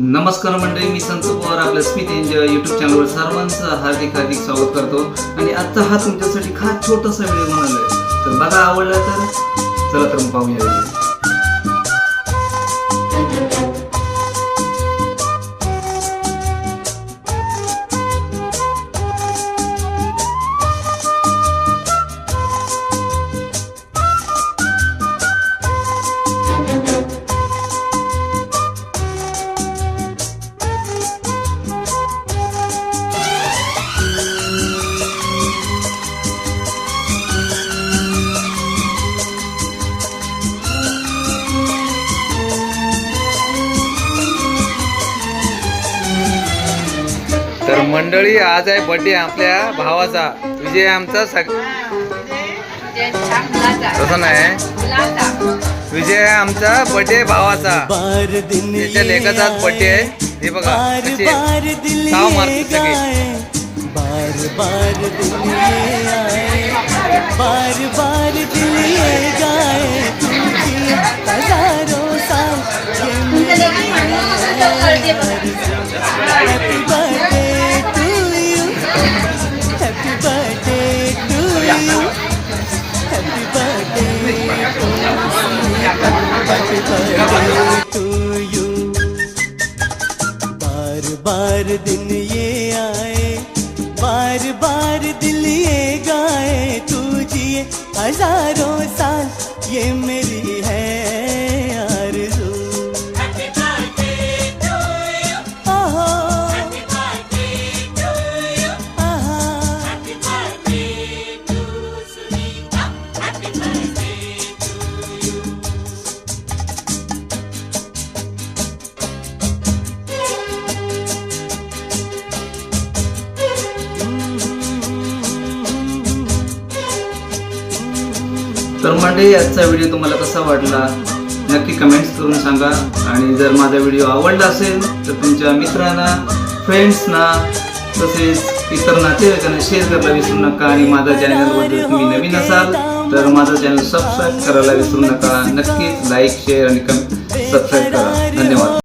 नमस्कार मंडळी मी संत पवार आपल्या स्मित एन्जॉय युट्यूब चॅनलवर सर्वांचं हार्दिक हार्दिक स्वागत करतो. आणि आजचा हा तुमच्यासाठी खास छोटासा व्हिडिओ बनवलाय तर बघा आवडला तर चला तर मग पाहूया. मंडळी आज आहे बर्थडे आपल्या भावाचा. विजय आमचा सग तसं नाही विजय आमचा बर्थडे भावाचा. बार दिन त्याच्या लेखाचा आज बर्थडे आहे. हे बघा साव ये मारते सगळे. गाए बार बार दिल ये आए बार बार दिल ये गाए तुझी हजारों साल बार बार दिन ये आए बार बार दिल ये गाए तू जिए हजारों साल ये मेरी है। तर म्हणजे आजचा व्हिडिओ तुम्हाला कसा वाटला? नक्की कमेंट्स करून सांगा. आणि जर माझा व्हिडिओ आवडला असेल तर तुमच्या मित्रांना फ्रेंड्सना तसेच इतर नातेवाईकांना शेअर करायला विसरू नका. आणि माझा चॅनलवर तुम्ही नवीन असाल तर माझा चॅनल सबस्क्राईब करायला विसरू नका. नक्कीच लाईक शेअर आणि कम सबस्क्राईब करा. धन्यवाद.